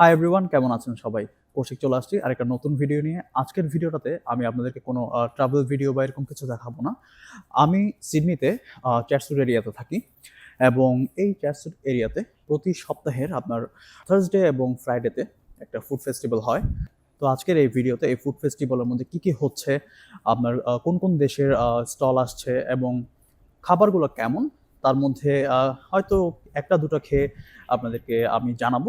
Hi everyone কেমন আছেন সবাই? কৌশিক চলে আসছি আর একটা নতুন ভিডিও নিয়ে। আজকের ভিডিওটাতে আমি আপনাদেরকে কোনো ট্রাভেল ভিডিও বা এরকম কিছু দেখাবো না। আমি সিডনিতে চ্যাটসুট এরিয়াতে থাকি এবং এই চ্যাটসুট এরিয়াতে প্রতি সপ্তাহের আপনার থার্সডে এবং ফ্রাইডেতে একটা ফুড ফেস্টিভ্যাল হয়। তো আজকের এই ভিডিওতে এই ফুড ফেস্টিভ্যালের মধ্যে কী কী হচ্ছে, আপনার কোন কোন দেশের স্টল আসছে এবং খাবারগুলো কেমন, তার মধ্যে হয়তো একটা দুটো খেয়ে আপনাদেরকে আমি জানাব।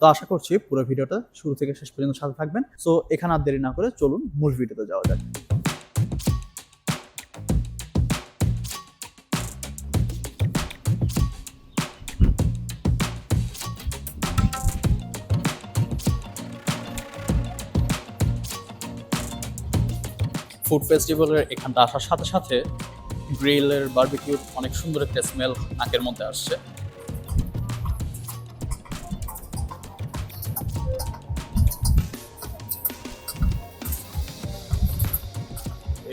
তো আশা করছি পুরো ভিডিওটা শুরু থেকে শেষ পর্যন্ত সাথে থাকবেন। সো এখানে আর দেরি না করে চলুন মূল ভিডিওতে যাওয়া যাক। ফুড ফেস্টিভ্যালের এখানটা আসার সাথে সাথে গ্রিলের বারবিকিউর অনেক সুন্দর একটা স্মেল নাকের মধ্যে আসছে।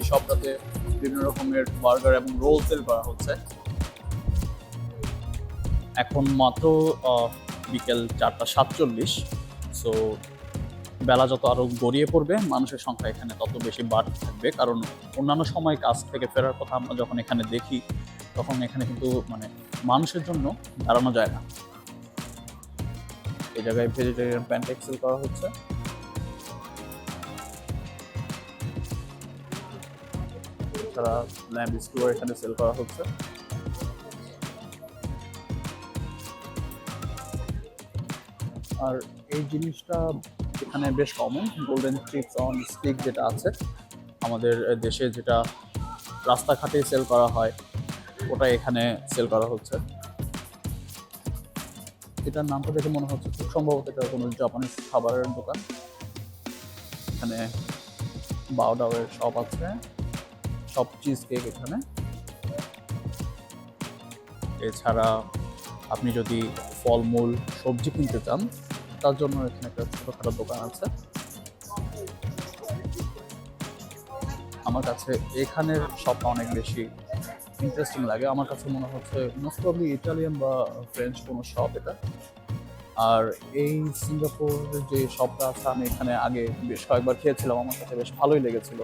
সবটাতে বিভিন্ন রকমের বার্গার এবং রোল সেল করা হচ্ছে। এখন মাত্র বিকেল চারটা সাতচল্লিশ সো বেলা যত আরও গড়িয়ে পড়বে, মানুষের সংখ্যা এখানে তত বেশি বাড়তে থাকবে। কারণ অন্যান্য সময় কাজ থেকে ফেরার কথা আমরা যখন এখানে দেখি, তখন এখানে কিন্তু মানে মানুষের জন্য দাঁড়ানো যায় না। এই জায়গায় ভেজিটেরিয়ান প্যান্ট এক্সেল করা হচ্ছে। এছাড়া ল্যাম্ব স্কুয়ার এখানে সেল করা হচ্ছে। আর এই জিনিসটা এখানে বেশ common golden chips on stick যেটা আছে। আমাদের দেশে যেটা রাস্তাঘাটে সেল করা হয় ওটা এখানে সেল করা হচ্ছে। এটার নামটা দেখে মনে হচ্ছে খুব সম্ভবত এটা কোনো জাপানিজ খাবারের দোকান। এখানে বাওডাওয়ের শপ আছে। সব চিজ কেক এখানে। এছাড়া আপনি যদি ফলমূল, সবজি কিনতে চান, তার জন্য এখানে একটা ছোটখাটো দোকান আছে। আমার কাছে এখানের শপটা অনেক বেশি ইন্টারেস্টিং লাগে। আমার কাছে মনে হচ্ছে মোস্ট প্রবলি ইটালিয়ান বা ফ্রেঞ্চ কোনো শপ এটা। আর এই সিঙ্গাপুরের যে শপটা আছে, আমি এখানে আগে বেশ কয়েকবার খেয়েছিলাম, আমার কাছে বেশ ভালোই লেগেছিল।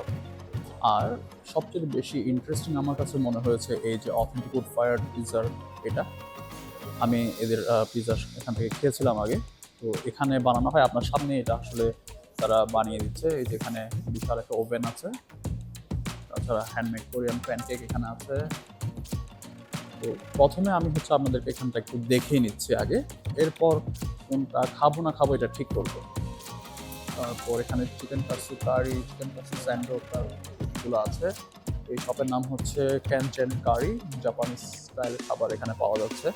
আর সবচেয়ে বেশি ইন্টারেস্টিং আমার কাছে মনে হয়েছে এই যে অথেন্টিক উড ফায়ার পিজার এটা। আমি এদের পিজা এখান থেকে খেয়েছিলাম আগে। তো এখানে বানানো হয়, আপনার সামনে এটা আসলে তারা বানিয়ে দিচ্ছে। এই যে এখানে বিশাল একটা ওভেন আছে। তাছাড়া হ্যান্ডমেড কোরিয়ান প্যানকেক এখানে আছে। তো প্রথমে আমি হচ্ছে আপনাদেরকে এখানটা একটু দেখে নিচ্ছি আগে। এরপর কোনটা খাব না খাব এটা ঠিক করব। তারপর এখানে chicken katsu curry chicken katsu sando গুলো আছে। এই শপের নাম হচ্ছে ক্যানচেন কারি জাপানিজ স্টাইল খাবার এখানে পাওয়া যাচ্ছে।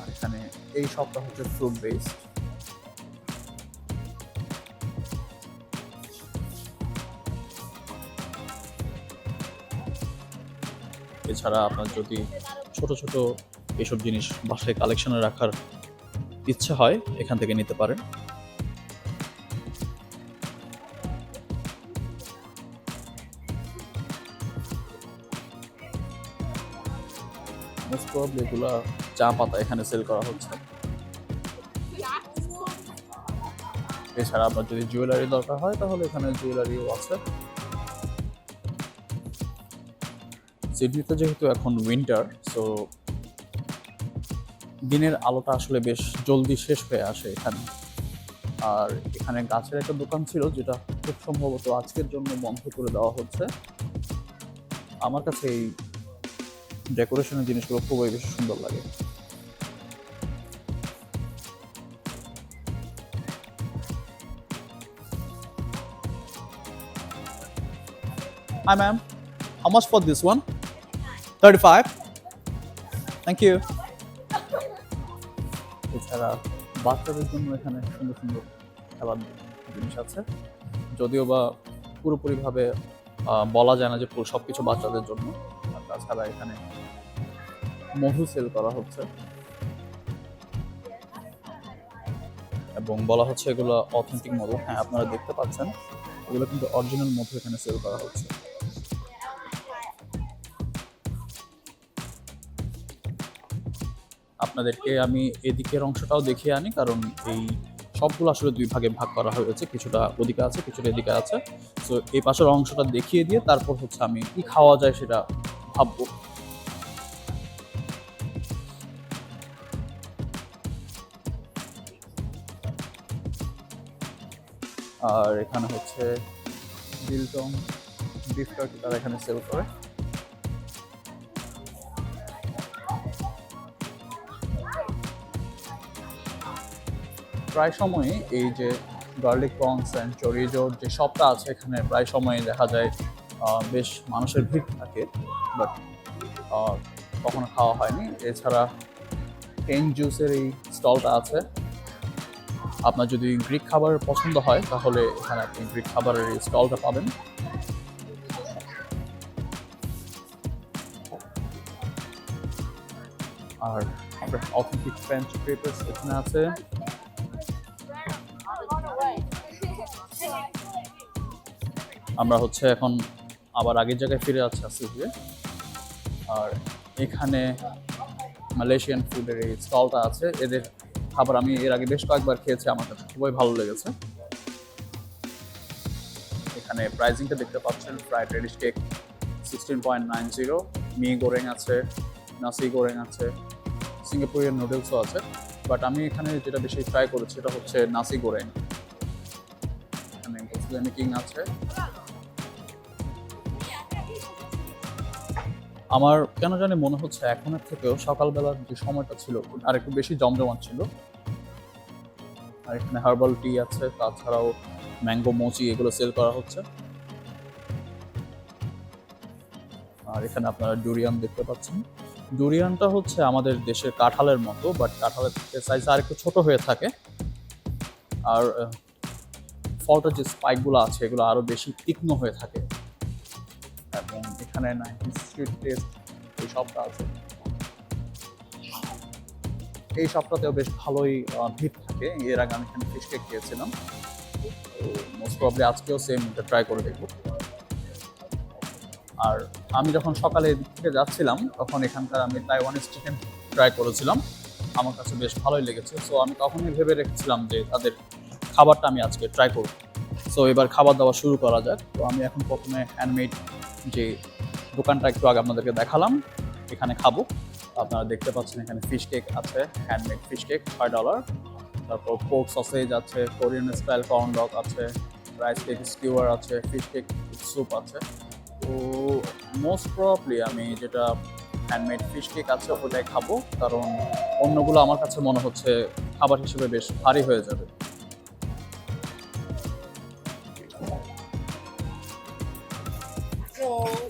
আর এখানে এই শপটা হচ্ছে ফ্রুট বেসড এছাড়া আপনার যদি ছোট ছোট এসব জিনিস বাসায় কালেকশনে রাখার ইচ্ছে হয়, এখান থেকে নিতে পারেন। প্রবলি এগুলা চা পাতা এখানে সেল করা হচ্ছে। এছাড়া আপনার যদি জুয়েলারি দরকার হয়, তাহলে এখানে জুয়েলারিও আছে। সিডনিতে যেহেতু এখন উইন্টার সো দিনের আলোটা আসলে বেশ জলদি শেষ হয়ে আসে এখানে। আর এখানে গাছের একটা দোকান ছিল, যেটা খুব সম্ভবত আজকের জন্য বন্ধ করে দেওয়া হচ্ছে। আমার কাছে এই ডেকোরেশনের জিনিসগুলো খুবই বেশি সুন্দর লাগে Hi ma'am, how much for this one? 35? Thank you. এছাড়া বাচ্চাদের জন্য এখানে সুন্দর সুন্দর খেলার জিনিস আছে যদিও বা পুরোপুরিভাবে বলা যায় না যে পুরো সবকিছু বাচ্চাদের জন্য তাছাড়া এখানে মধু সেল করা হচ্ছে। এবং বলা হচ্ছে এগুলো অথেন্টিক মধু। হ্যাঁ আপনারা দেখতে পাচ্ছেন। এগুলো কিন্তু অরিজিনাল মধু এখানে সেল করা হচ্ছে। আপনাদেরকে আমি এদিকের অংশটাও দেখিয়ে আনি, কারণ এই সবগুলো আসলে দুই ভাগে ভাগ করা হয়েছে। কিছুটা ওদিকে আছে, কিছুটা এদিকে আছে। সো এই পাশের অংশটা দেখিয়ে দিয়ে তারপর হচ্ছে আমি কি খাওয়া যায় সেটা ভাববো। আর এখানে হচ্ছে বিলটং বিফ টার্কি তারা এখানে সেল করে। প্রায় সময়ই এই যে গার্লিক প্রনস অ্যান্ড চরিজোর যে শপটা আছে এখানে প্রায় সময়ই দেখা যায় বেশ মানুষের ভিড় থাকে বাট কখনো খাওয়া হয়নি। এছাড়া কেন জুসের এই স্টলটা আছে। আপনার যদি গ্রিক খাবার পছন্দ হয়, তাহলে এখানে আপনি গ্রিক খাবারের স্টলটা পাবেন। আর অথেন্টিক ফ্রেঞ্চ পেপার্স এখানে আছে। আমরা হচ্ছে এখন আবার আগের জায়গায় ফিরে যাচ্ছি আস্তে ধীরে আর এখানে মালয়েশিয়ান ফুডের এই স্টলটা আছে। এদের খাবার আমি এর আগে বেশ কয়েকবার খেয়েছি, আমার কাছে খুবই ভালো লেগেছে। এখানে প্রাইজিংটা দেখতে পাচ্ছেন, fried radish cake sixteen point nine zero mee goreng আছে, নাসি গোরেং আছে, সিঙ্গাপুরিয়ান নুডলসও আছে, বাট আমি এখানে যেটা বেশি ট্রাই করেছি সেটা হচ্ছে নাসি গোরেং এখানে কিং আছে। আমার কেন জানি মনে হচ্ছে এখনের থেকেও সকালবেলার যে সময়টা ছিল, আর একটু বেশি জমজমাট ছিল। আর এখানে হার্বাল টি আছে, তাছাড়াও ম্যাঙ্গো মোচি এগুলো সেল করা হচ্ছে। আর এখানে আপনারা ডুরিয়ান দেখতে পাচ্ছেন। ডুরিয়ানটা হচ্ছে আমাদের দেশের কাঁঠালের মতো বাট কাঁঠালের সাইজ আর একটু ছোট হয়ে থাকে। আর ফলটার যে স্পাইকগুলো আছে, এগুলো আরও বেশি তীক্ষ্ণ হয়ে থাকে। এখানে নাইনটি স্ট্রিট টেস্ট এই শপটা আছে। এই শপটাতেও বেশ ভালোই ভিড় থাকে। এর আগে আমি এখানে ফিশ কেক খেয়েছিলাম। মোস্ট প্রবলি আজকেও সেম এটা ট্রাই করে দেখব। আর আমি যখন সকালে থেকে যাচ্ছিলাম, তখন এখানকার আমি তাইওয়ানিজ চিকেন ট্রাই করেছিলাম। আমার কাছে বেশ ভালোই লেগেছে। সো আমি তখনই ভেবে রেখেছিলাম যে তাদের খাবারটা আমি আজকে ট্রাই করব। সো এবার খাবার দাবার শুরু করা যাক। তো আমি এখন প্রথমে হ্যান্ডমেড যে দোকানটা একটু আগে আপনাদেরকে দেখালাম। এখানে খাব। আপনারা দেখতে পাচ্ছেন এখানে ফিশ কেক আছে handmade fish cake five dollar তারপর পোর্ক সসেজ আছে কোরিয়ান স্টাইল কর্ন ডগ আছে রাইস কেক স্কিউয়ার আছে ফিশ কেক স্যুপ আছে। তো মোস্ট প্রবলি আমি যেটা হ্যান্ডমেড ফিশ কেক আছে, ওটাই খাব। কারণ অন্যগুলো আমার কাছে মনে হচ্ছে খাবার হিসেবে বেশ ভারী হয়ে যাবে।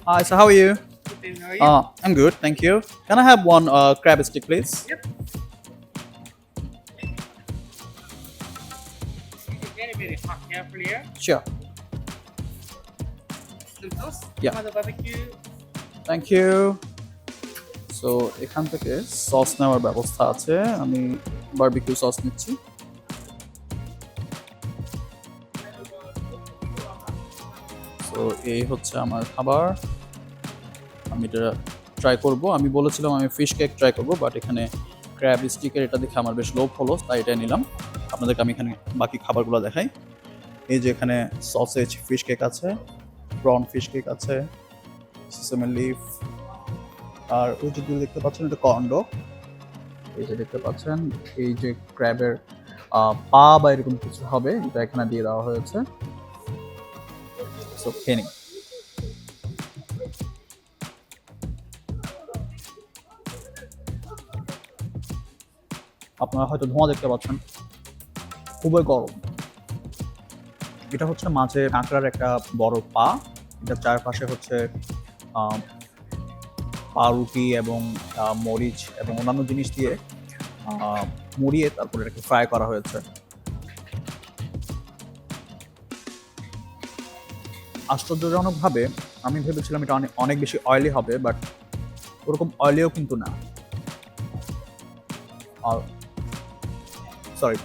Hi, so how are you? Good how are you? Uh, I'm good, thank you. Can I have one uh, crab stick, please? Yep. Very, very hot carefully here. Sure. Some sauce. Yeah. Some other barbecue. Thank you so এখান থেকে sauce নেওয়ার ব্যবস্থা আছে আমি barbecue sauce নিচ্ছি so এই হচ্ছে আমার খাবার আমি এটা ট্রাই করব। আমি বলেছিলাম আমি ফিশ কেক ট্রাই করব বাট এখানে ক্র্যাব স্টিকের এটা দেখে আমার বেশ লোভ হলো তাই এটা নিলাম। আপনাদেরকে আমি এখানে বাকি খাবারগুলো দেখাই। এই যে এখানে সসেজ ফিশ কেক আছে প্রন ফিশ কেক আছে সিসামের লিফ আর ওই যে দূরে দেখতে পাচ্ছেন, এটা কন্ডো এই যে দেখতে পাচ্ছেন, এই যে ক্র্যাবের পা বা এরকম কিছু হবে, এটা এখানে দিয়ে দেওয়া হয়েছে। সো খেয়ে আপনারা হয়তো ধোঁয়া দেখতে পাচ্ছেন। খুবই গরম। এটা হচ্ছে মাঝে কাঁকড়ার একটা বড় পা। এটা চারপাশে হচ্ছে পাউরুটি এবং মরিচ এবং অন্যান্য জিনিস দিয়ে মুড়িয়ে তারপরে এটাকে ফ্রাই করা হয়েছে। আশ্চর্যজনকভাবে আমি ভেবেছিলাম এটা অনেক অনেক বেশি অয়েলি হবে বাট ওরকম অয়েলিও কিন্তু না। আর সরি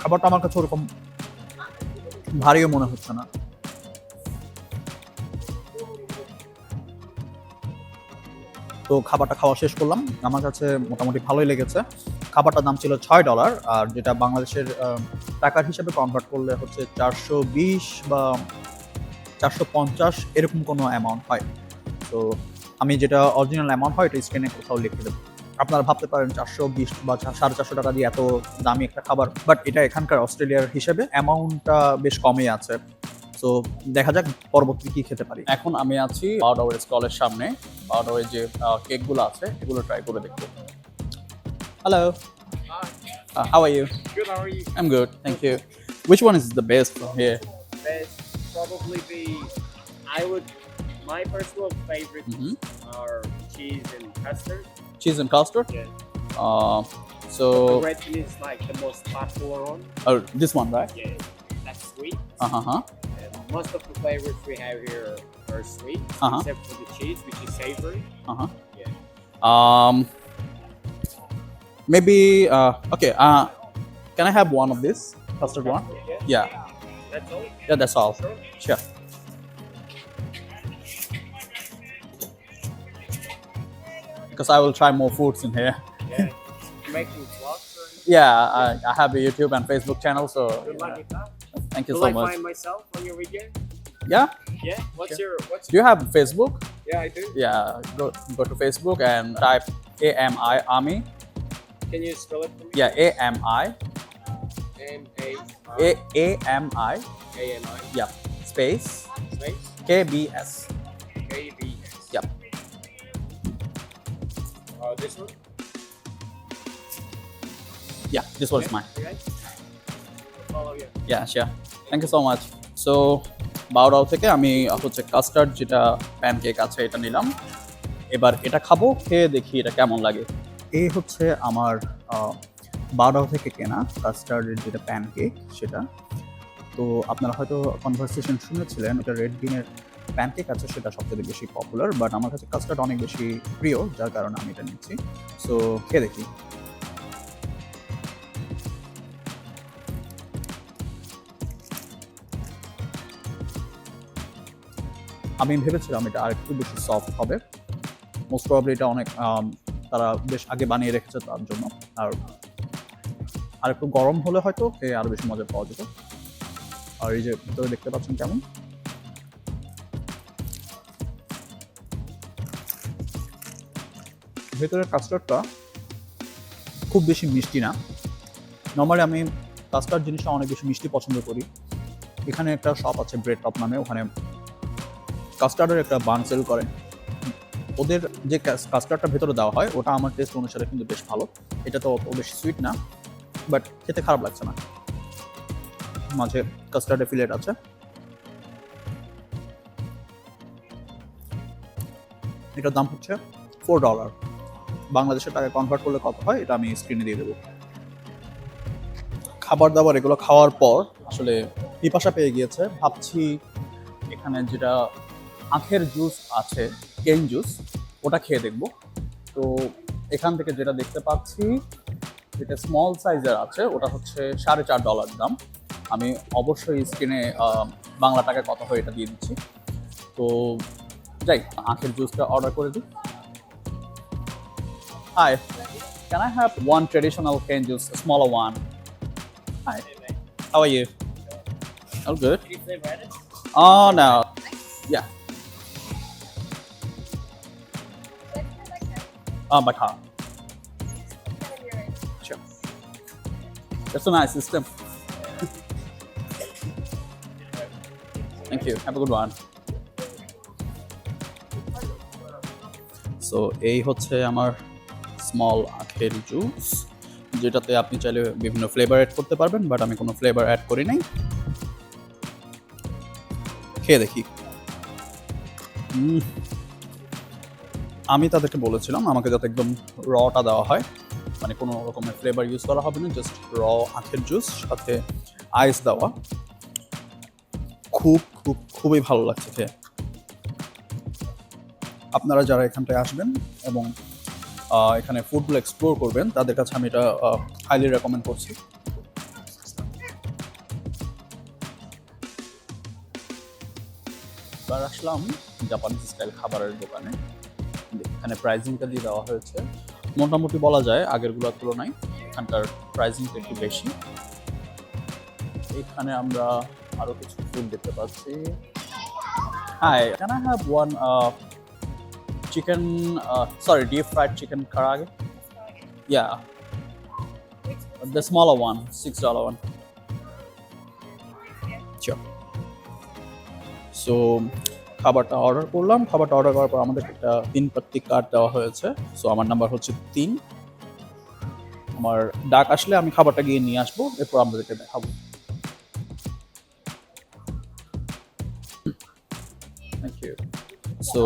খাবারটা আমার কাছে ওরকম ভারীও মনে হচ্ছে না। তো খাবারটা খাওয়া শেষ করলাম। আমার কাছে মোটামুটি ভালোই লেগেছে। খাবারটার দাম ছিল ছয় ডলার, আর যেটা বাংলাদেশের টাকার হিসাবে কনভার্ট করলে হচ্ছে চারশো বিশ বা চারশো পঞ্চাশ এরকম কোনো অ্যামাউন্ট হয়। তো আমি যেটা অরিজিনাল অ্যামাউন্ট হয়, এটা স্ক্রিনে কোথাও লিখে দেবো। আপনারা ভাবতে পারেন চারশো বিশ বা সাড়ে চারশো টাকা দিয়ে এত দামি একটা খাবার বাট এটা এখানকার অস্ট্রেলিয়ার হিসেবে অ্যামাউন্টটা বেশ কমই আছে তো দেখা যাক পরবর্তী কি খেতে পারি এখন আমি আছি বারোডাওয়ের স্টলের সামনে বারোডাওয়ের যে কেকগুলো আছে এগুলো ট্রাই করে দেখব hello how are you Good, how are you? I'm good, thank you. Which one is the best from here? Best probably be, I would, my personal favorite are cheese and custard. Cheese and custard. Yeah. Uh, The so, red one is like the most popular one. oh, this one, right? Yeah, that's sweet. Uh huh. huh. And most of the flavors we have here are sweet, Uh-huh. except for the cheese, which is savory. Uh huh. Yeah. Um, maybe. Uh, okay. Uh, can I have one of this custard one? Yeah, Yeah. that's all. Yeah, that's all. Sure. Sure. Because I will try more foods in here. Yeah. Making vlogs Yeah, I, I have a YouTube and Facebook channel, so Good luck with that. thank you Will so I much. find myself on your video? Yeah. Yeah. What's your what's Do you have Facebook? Yeah, I do. Yeah, go go to Facebook and type AMI Army. Can you spell it for me? Yeah, AMI M A A AMI. A M I Yeah, space space KBS. A B S. Yep. Uh, this one. Yeah, this was mine. Okay. Follow you. Yeah, sure. Thank you so much. So, বারোটাও থেকে আমি হচ্ছে custard যেটা pancake আছে এটা নিলাম এবার এটা খাব খেয়ে দেখি এটা কেমন লাগে এই হচ্ছে আমার বারোটাও থেকে কেনা কাস্টার্ডের যেটা প্যানকেক সেটা তো আপনারা হয়তো কনভারসেশন শুনেছিলেন এটা রেড বিনের প্যানকেক আছে, সেটা সবচেয়ে বেশি পপুলার বাট আমার কাছে কাস্টার্ড অনেক বেশি প্রিয়, যার কারণে আমি এটা নিচ্ছি। সো খেয়ে দেখি। আমি ভেবেছিলাম এটা আরেকটু বেশি সফট হবে। মোস্ট প্রবাবলি এটা অনেক তারা বেশ আগে বানিয়ে রেখেছে তার জন্য। আর আর একটু গরম হলে হয়তো খেয়ে আরও বেশি মজা পাওয়া যেত। আর এই যে, ভিতরে দেখতে পাচ্ছেন কেমন? ভেতরের কাস্টার্ডটা খুব বেশি মিষ্টি না। নর্মালি আমি কাস্টার্ড জিনিসটা অনেক বেশি মিষ্টি পছন্দ করি। এখানে একটা শপ আছে ব্রেড টপ নামে, ওখানে কাস্টার্ডের একটা বান সেল করে। ওদের যে কাস্টার্ডটা ভেতরে দেওয়া হয়, ওটা আমার টেস্ট অনুসারে কিন্তু বেশ ভালো। এটা তো অত বেশি সুইট না বাট খেতে খারাপ লাগছে না। মাঝে কাস্টার্ডের ফিলেট আছে। এটার দাম হচ্ছে ফোর ডলার বাংলাদেশের টাকায় কনভার্ট করলে কত হয়, এটা আমি স্ক্রিনে দিয়ে দেবো। খাবার দাবার, এগুলো খাওয়ার পর আসলে পিপাসা পেয়ে গিয়েছে। ভাবছি এখানে যেটা আখের জুস আছে কেন জুস ওটা খেয়ে দেখব। তো এখান থেকে যেটা দেখতে পাচ্ছি, যেটা স্মল সাইজের আছে, ওটা হচ্ছে সাড়ে চার ডলার দাম। আমি অবশ্যই স্ক্রিনে বাংলা টাকায় কত হয় এটা দিয়ে দিচ্ছি। তো যাই, আখের জুসটা অর্ডার করে দিই। Hi can I have one traditional cane juice smaller one hi how are you All good. Any flavor added? Oh no. Yeah. Uh, by car. Sure. That's a nice system. Thank you. Have a good one. So এই হচ্ছে আমার small আখের juice যেটাতে আপনি চাইলে বিভিন্ন flavour add করতে পারবেন বাট আমি কোনো ফ্লেভার অ্যাড করি নাই। খেয়ে দেখি। আমি তাদেরকে বলেছিলাম, আমাকে যাতে একদম রটা দেওয়া হয়। মানে কোনো রকমের ফ্লেভার ইউজ করা হবে না জাস্ট র আখের জুস সাথে আইস দেওয়া। খুব খুব, খুবই ভালো লাগছে খেয়ে। আপনারা যারা এখানটায় আসবেন এবং এখানে ফুডগুলো এক্সপ্লোর করবেন। তাদের কাছে আমি এটা হাইলি রেকমেন্ড করছি। আসলাম জাপানিজ স্টাইল খাবারের দোকানে। এখানে প্রাইজিংটা দিয়ে দেওয়া হয়েছে। মোটামুটি বলা যায় আগেরগুলোর তুলনায় এখানকার প্রাইজিংটা একটু বেশি। এখানে আমরা আরও কিছু ফুল দেখতে পাচ্ছি। হ্যাঁ can I have one chicken sorry deep fried chicken karaage yeah. The smaller one, six dollar one. Sure. So, খাবারটা অর্ডার করলাম। খাবারটা অর্ডার করার পর আমাদের একটা তিন পাত্তি কার্ড দেওয়া হয়েছে। সো আমার নাম্বার হচ্ছে তিন। আমার ডাক আসলে আমি খাবারটা গিয়ে নিয়ে আসব। এরপর আপনাদেরকে দেখাবো। থ্যাংক ইউ সো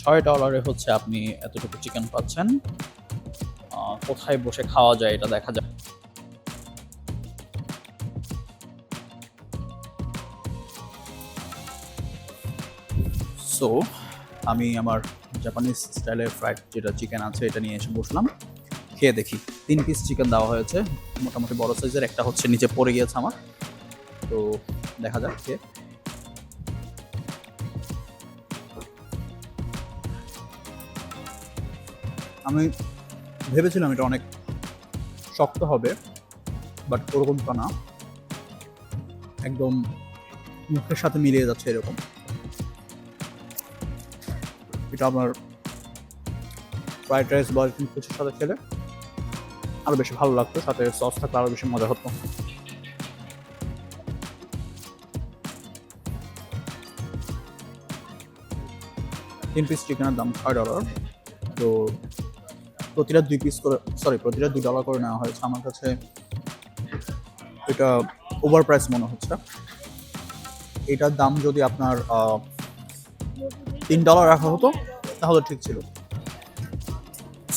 ছয় ডলারে হচ্ছে আপনি এতটুকু চিকেন পাচ্ছেন। কোথায় বসে খাওয়া যায় এটা দেখা যায় সো আমি আমার জাপানিজ স্টাইলের ফ্রাইড যেটা চিকেন আছে, এটা নিয়ে এসে বসলাম। খেয়ে দেখি। তিন পিস চিকেন দেওয়া হয়েছে। মোটামুটি বড় সাইজের একটা হচ্ছে নিচে পড়ে গিয়েছে আমার। তো দেখা যাক খেয়ে। আমি ভেবেছিলাম এটা অনেক শক্ত হবে বাট ওরকমটা না। একদম মুখের সাথে মিলিয়ে যাচ্ছে এরকম। এটা আমার ফ্রাইড রাইস বা কিছুর সাথে খেলে। আরও বেশি ভালো লাগতো, সাথে সস থাকলে আরও বেশি মজা হতো। তিন পিস চিকেনের দাম ছয় ডলার তো প্রতিটা দুই পিস করে সরি প্রতিটা দুই ডলার করে নেওয়া হয়েছে। আমার কাছে এটা ওভার প্রাইস মনে হচ্ছে। এটার দাম যদি আপনার তিন ডলার রাখা হতো, তাহলে ঠিক ছিল।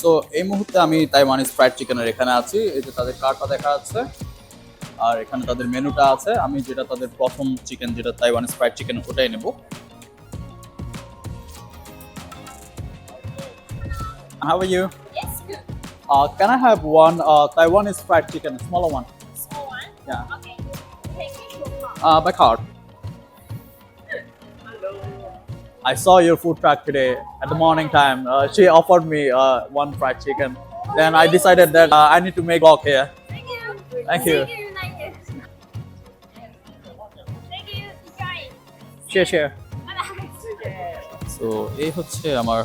সো এই মুহূর্তে আমি তাইওয়ানিজ ফ্রাইড চিকেনের এখানে আছি। এই যে তাদের কার্ডটা দেখা যাচ্ছে, আর এখানে তাদের মেনুটা আছে। আমি যেটা তাদের প্রথম চিকেন যেটা তাইওয়ানিজ ফ্রাইড চিকেন ওটাই নেব। How are you? Yes, good. Uh, can I have one uh, Taiwanese fried chicken, smaller one? Small one? Yeah. Okay. Take it to car. Uh, by card. Hello. I saw your food truck today at the morning time. Uh, she offered me uh, one fried chicken. Then I decided that uh, I need to make vlog here. Thank you. Thank you. Thank you. Thank you. Thank you. Try. Share, share. Bye-bye. So এই হচ্ছে আমার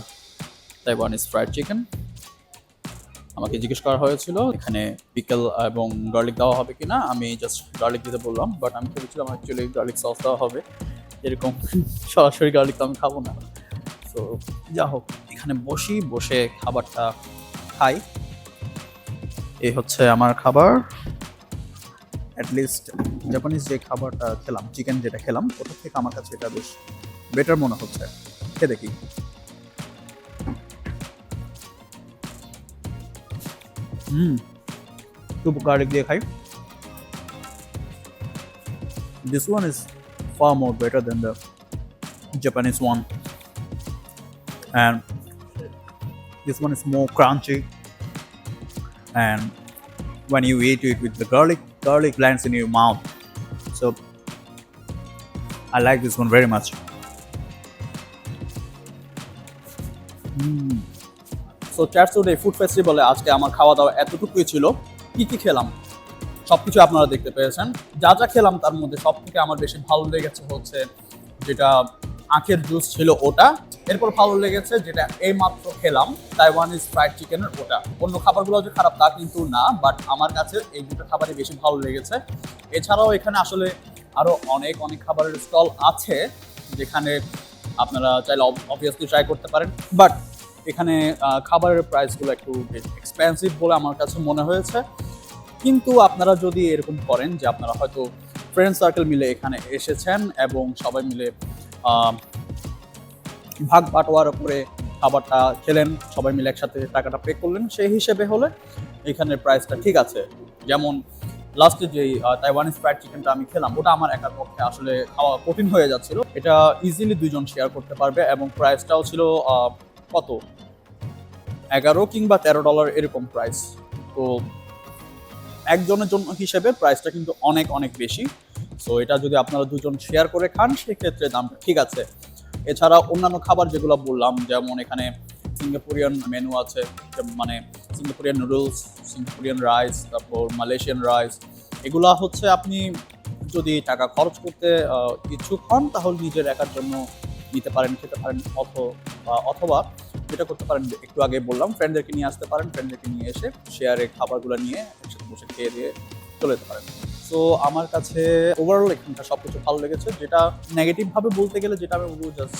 Taiwanese fried chicken আমাকে জিজ্ঞেস করা হয়েছিল, এখানে pickle এবং garlic দেওয়া হবে কিনা? আমি জাস্ট গার্লিক দিতে বললাম বাট আমি ভেবেছিলাম অ্যাকচুয়ালি গার্লিক সস দেওয়া হবে। এরকম সরাসরি গার্লিক তো আমি খাব না। তো যা হোক, এখানে বসি, বসে খাবারটা খাই। এই হচ্ছে আমার খাবার। অ্যাটলিস্ট জাপানিজ যে খাবারটা খেলাম চিকেন যেটা খেলাম, ওটা থেকে আমার কাছে এটা বেশ বেটার মনে হচ্ছে। খেয়ে দেখি। হুম একটু গার্লিক দিয়ে খাই this one is far more better than the Japanese one and this one is more crunchy and when you eat it with the garlic garlic lands in your mouth so I like this one very much So চারশোডে food ফেস্টিভ্যালে আজকে আমার খাওয়া দাওয়া এতটুকুই ছিল। কি কি খেলাম? সব কিছু আপনারা দেখতে পেয়েছেন। যা যা খেলাম, তার মধ্যে সব থেকে আমার বেশি ভালো লেগেছে হচ্ছে যেটা আখের জুস ছিল ওটা। এরপর ভালো লেগেছে যেটা এই মাত্র খেলাম তাইওয়ানিজ ফ্রাইড চিকেনের ওটা। অন্য খাবারগুলো যে খারাপ তা কিন্তু না বাট আমার কাছে এই দুটো খাবারই বেশি ভালো লেগেছে। এছাড়াও এখানে আসলে আরও অনেক অনেক খাবারের স্টল আছে, যেখানে আপনারা চাইলে অবভিয়াসলি ট্রাই করতে পারেন। বাট এখানে খাবারের প্রাইসগুলো একটু এক্সপেন্সিভ বলে আমার কাছে মনে হয়েছে। কিন্তু আপনারা যদি এরকম করেন যে আপনারা হয়তো ফ্রেন্ড সার্কেল মিলে এখানে এসেছেন এবং সবাই মিলে ভাগ বাটোয়ারা করে খাবারটা খেলেন, সবাই মিলে একসাথে টাকাটা পে করলেন, সেই হিসেবে হলে এখানের প্রাইসটা ঠিক আছে। যেমন লাস্টে যে তাইওয়ানিজ ফ্রাইড চিকেনটা আমি খেলাম, ওটা আমার একার পক্ষে আসলে খাওয়া কঠিন হয়ে যাচ্ছিল। এটা ইজিলি দুইজন শেয়ার করতে পারবে এবং প্রাইসটাও ছিল কত? এগারো কিংবা তেরো ডলার এরকম প্রাইস তো একজনের জন্য হিসেবে প্রাইসটা কিন্তু অনেক অনেক বেশি। সো এটা যদি আপনারা দুজন শেয়ার করে খান, সেক্ষেত্রে দামটা ঠিক আছে। এছাড়া অন্যান্য খাবার যেগুলো বললাম, যেমন এখানে সিঙ্গাপুরিয়ান মেনু আছে মানে সিঙ্গাপুরিয়ান নুডলস সিঙ্গাপুরিয়ান রাইস তারপর মালয়েশিয়ান রাইস এগুলা হচ্ছে আপনি যদি টাকা খরচ করতে ইচ্ছুক হন, তাহলে নিজের একার জন্য নিতে পারেন, খেতে পারেন অথবা যেটা করতে পারেন, একটু আগে বললাম ফ্রেন্ডদেরকে নিয়ে আসতে পারেন ফ্রেন্ডদেরকে নিয়ে এসে শেয়ারে খাবারগুলো নিয়ে একসাথে বসে খেয়ে দিয়ে চলে যেতে পারেন। সো আমার কাছে ওভারঅল এখানটা সব কিছু ভালো লেগেছে, যেটা নেগেটিভভাবে বলতে গেলে যেটা আমি বলব জাস্ট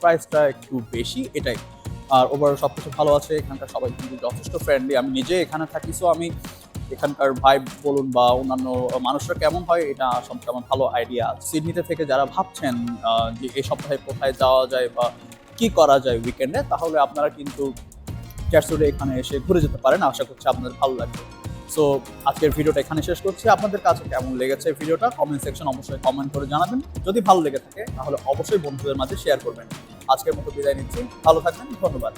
প্রাইসটা একটু বেশি, এটাই। আর ওভারঅল সব কিছু ভালো আছে, এখানকার সবাই কিন্তু যথেষ্ট ফ্রেন্ডলি আমি নিজে এখানে থাকি সো আমি এখানকার ভাইব বলুন বা অন্যান্য মানুষরা কেমন হয়, এটা সম্পর্কে আমার ভালো আইডিয়া সিডনিতে থেকে যারা ভাবছেন যে এই সপ্তাহে কোথায় যাওয়া যায় বা কি করা যায় উইকেন্ডে তাহলে আপনারা কিন্তু ক্যাটসুডে এখানে এসে ঘুরে যেতে পারেন। আশা করছি আপনাদের ভালো লাগবে। সো আজকের ভিডিওটা এখানে শেষ করছি। আপনাদের কাছে কেমন লেগেছে ভিডিওটা কমেন্ট সেকশন অবশ্যই কমেন্ট করে জানাবেন। যদি ভালো লেগে থাকে, তাহলে অবশ্যই বন্ধুদের মাঝে শেয়ার করবেন। আজকের মতো বিদায় নিচ্ছি। ভালো থাকবেন। ধন্যবাদ।